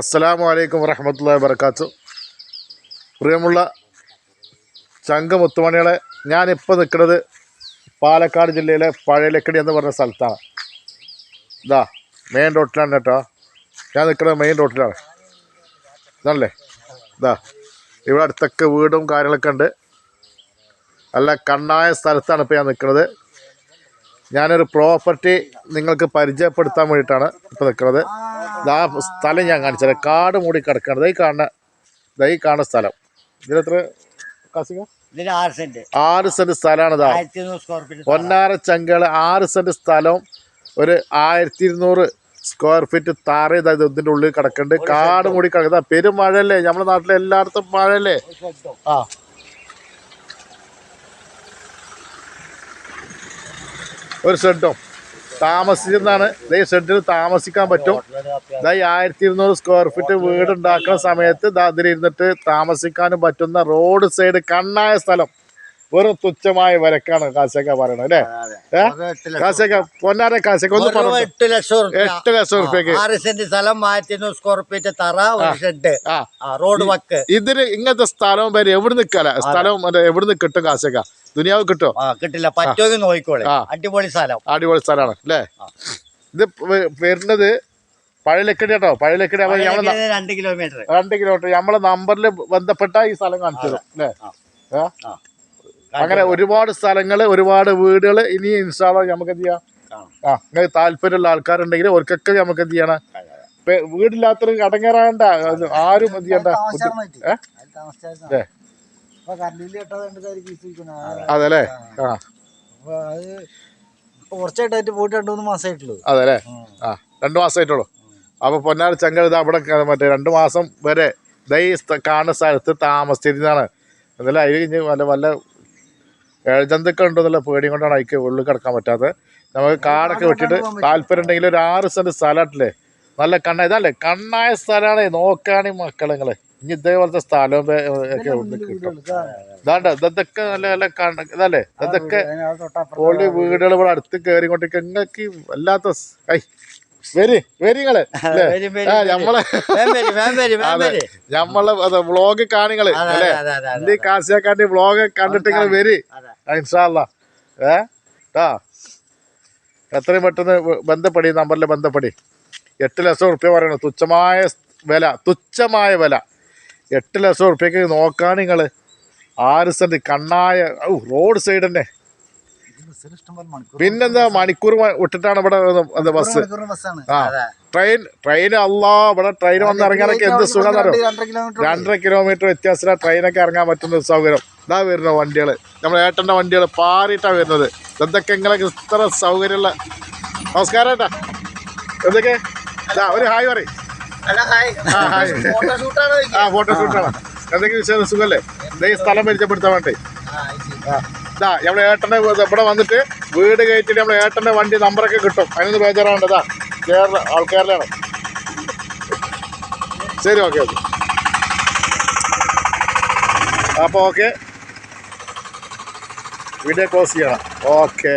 അസ്സലാമു അലൈക്കും വറഹമത്തല്ലാ വർക്കാത്തു പ്രിയമുള്ള ചങ്ക മുത്തുമണികളെ ഞാനിപ്പോൾ നിൽക്കുന്നത് പാലക്കാട് ജില്ലയിലെ പഴയലക്കടി എന്ന് പറഞ്ഞ സ്ഥലത്താണ്. ഇതാ മെയിൻ റോട്ടിലാണ് കേട്ടോ. ഞാൻ നിൽക്കുന്നത് മെയിൻ റോട്ടിലാണ് ഇതാണല്ലേ? ഇതാ ഇവിടെ അടുത്തൊക്കെ വീടും കാര്യങ്ങളൊക്കെ ഉണ്ട്. നല്ല കണ്ണായ സ്ഥലത്താണ് ഇപ്പോൾ ഞാൻ നിൽക്കുന്നത്. ഞാനൊരു പ്രോപ്പർട്ടി നിങ്ങൾക്ക് പരിചയപ്പെടുത്താൻ വേണ്ടിയിട്ടാണ് ഇപ്പോൾ നിൽക്കുന്നത്. ഇതാ സ്ഥലം ഞാൻ കാണിച്ചത് കാട് മൂടി കിടക്കുകയാണ് ഇതായി കാണുന്ന ഇതായി കാണുന്ന സ്ഥലം. ഇതിലെത്ര കാസിക? ആറ് സെന്റ്. ആറ് സെന്റ് സ്ഥലമാണ് ഇതാ ആയിരത്തി സ്ക്വയർ ഫീറ്റ് പൊന്നാര ചങ്കൾ ആറ് സെന്റ് സ്ഥലം. ഒരു ആയിരത്തി ഇരുന്നൂറ് സ്ക്വയർ ഫീറ്റ് താറ ഇതായത് ഇതിന്റെ ഇതിന്റെ ഉള്ളിൽ കിടക്കുന്നുണ്ട്. കാട് മൂടി കിടക്കുന്ന പെരുമഴയല്ലേ നമ്മുടെ നാട്ടിലെ എല്ലായിടത്തും മഴല്ലേ ആ. ഒരു ഷെഡും താമസിച്ചെന്നാണ്. ഇതേ ഷെഡിൽ താമസിക്കാൻ പറ്റും. ഇതാ ഈ ആയിരത്തി ഇരുന്നൂറ് സ്ക്വയർ ഫീറ്റ് വീട് ഉണ്ടാക്കുന്ന സമയത്ത് ഇതാ ഇതിലിരുന്നിട്ട് താമസിക്കാനും പറ്റുന്ന റോഡ് സൈഡ് കണ്ണായ സ്ഥലം. വെറും തുച്ഛമായ വിലക്കാണ് കാശക്ക പറയണത് അല്ലേ? കാശക്ക പൊന്നാര കാശക്ക ഒന്ന് പറഞ്ഞു? എട്ട് ലക്ഷം. എട്ട് ലക്ഷം റുപ്യക്ക് ആറ് സെന്റ് സ്ഥലം മാറ്റി സ്ക്വയർ ഫീറ്റ് തറ ഒരു ഷെഡ് റോഡ് വക്ക്. ഇതിന് ഇങ്ങനത്തെ സ്ഥലവും പേര് എവിടെ നിൽക്കല സ്ഥലവും എവിടെ എവിടുന്ന് കിട്ടും കാശക്ക ദുനിയാവ് കിട്ടും? കിട്ടില്ല. പറ്റുമെങ്കിൽ നോക്കിക്കോളെ. അടിപൊളി സ്ഥലം. അടിപൊളി സ്ഥലമാണ് അല്ലേ? ഇത് വരുന്നത് പഴയലക്കടി കേട്ടോ. പഴയലക്കടി രണ്ട് കിലോമീറ്റർ രണ്ട് കിലോമീറ്റർ നമ്മളെ നമ്പറിൽ ബന്ധപ്പെട്ട ഈ സ്ഥലം കാണിച്ചത് അല്ലേ? ആ. അങ്ങനെ ഒരുപാട് സ്ഥലങ്ങൾ ഒരുപാട് വീടുകൾ ഇനി ഇൻഷാള്ള നമുക്ക് എന്ത് ചെയ്യാം. ആ നിങ്ങൾക്ക് താല്പര്യമുള്ള ആൾക്കാരുണ്ടെങ്കിൽ അവർക്കൊക്കെ നമുക്ക് എന്ത് ചെയ്യണം വീടില്ലാത്തൊരു അടങ്ങേറാണ്ട അത് ആരും എന്ത് ചെയ്യണ്ട അതെല്ലേ? ആ. കുറച്ചായിട്ടായിട്ട് പോയിട്ട് രണ്ടു മൂന്ന് മാസമായിട്ടുള്ളൂ അതെ അല്ലേ ആ രണ്ട് മാസമായിട്ടുള്ളൂ അപ്പോൾ പൊന്നാർ ചങ്കൽ ഇത് അവിടെ മറ്റേ രണ്ട് മാസം വരെ ദൈ കാണുന്ന സ്ഥലത്ത് താമസിച്ചിരുന്നതാണ്. എന്നാലും അതിൽ കഴിഞ്ഞ് വല്ല വല്ല ഉണ്ടോ ഉണ്ടെന്നുള്ള പേടിയും കൊണ്ടാണ് അതിക്ക് ഉള്ളിൽ കിടക്കാൻ പറ്റാത്തത്. നമുക്ക് കാടൊക്കെ വെട്ടിയിട്ട് താല്പര്യം ഉണ്ടെങ്കിൽ ഒരു ആറ് സെന്റ് സ്ഥലമായിട്ടില്ലേ? നല്ല കണ്ണ ഇതല്ലേ? കണ്ണായ സ്ഥലമാണ് നോക്കുകയാണെങ്കിൽ മക്കളെ നിങ്ങൾ ഇനി ഇതേപോലത്തെ സ്ഥലവും ഒക്കെ കിട്ടും. ഇതാണ്ട്? ഇതൊക്കെ നല്ല നല്ല കണ്ണ ഇതല്ലേ? ഇതൊക്കെ ഓൾഡ് വീടുകൾ ഇവിടെ അടുത്ത് കയറി കൊണ്ടിരിക്കും ഇങ്ങക്ക് വല്ലാത്ത ഐ വരി വരി നിങ്ങൾ. ഞമ്മളെ ഞമ്മളെ വ്ളോഗ് കാണിങ്ങൾ അല്ലേ? കാശിയാക്കാന്റെ വ്ളോഗ് കണ്ടിട്ട് നിങ്ങൾ വരി. ഇൻഷാല്ല ഏ? ട്ടാ. എത്രയും പെട്ടെന്ന് ബന്ധപ്പെടി നമ്പറിൽ ബന്ധപ്പെടി. എട്ട് ലക്ഷം റുപ്യ പറയണു. തുച്ഛമായ വില തുച്ഛമായ വില. എട്ട് ലക്ഷം റുപ്യക്ക് നോക്കാൻ നിങ്ങൾ ആറ് സെന്റ് കണ്ണായ റോഡ് സൈഡ് തന്നെ പിന്നെന്താ മണിക്കൂർ വിട്ടിട്ടാണ് ഇവിടെ എന്താ ബസ്? ആ. ട്രെയിൻ ട്രെയിൻ അല്ല ഇവിടെ ട്രെയിൻ വന്ന് ഇറങ്ങാനൊക്കെ എന്ത് സുഖം രണ്ടര കിലോമീറ്റർ വ്യത്യാസത്തിലാണ് ട്രെയിനൊക്കെ ഇറങ്ങാൻ പറ്റുന്ന സൗകര്യം. ഇതാ വരുന്ന വണ്ടികൾ നമ്മുടെ ഏട്ടന്റെ വണ്ടികൾ പാറിയിട്ടാണ് വരുന്നത്. എന്തൊക്കെ ഇങ്ങനെ ഇത്ര സൗകര്യമുള്ള നമസ്കാരം ഏട്ടാ. എന്തൊക്കെ? ഒരു ഹായ് പറയും. ആ ഹായ്. ആ ഫോട്ടോഷൂട്ടാണ് എന്തൊക്കെ വിശേഷം? സുഖല്ലേ? ഇതേ സ്ഥലം പരിചയപ്പെടുത്താൻ വേണ്ടി? ആ. ഇതാ നമ്മളെ ഏട്ടന്റെ ഇവിടെ വന്നിട്ട് വീട് കയറ്റിട്ട് നമ്മളെ ഏട്ടന്റെ വണ്ടി നമ്പറൊക്കെ കിട്ടും. അതിനൊന്ന് ഇതാ കേരള ആൾക്കാരിലാണ്. ശരി ഓക്കെ ഓക്കെ. അപ്പോൾ ഓക്കെ. വീഡിയോ ക്ലോസ് ചെയ്യണം. ഓക്കെ.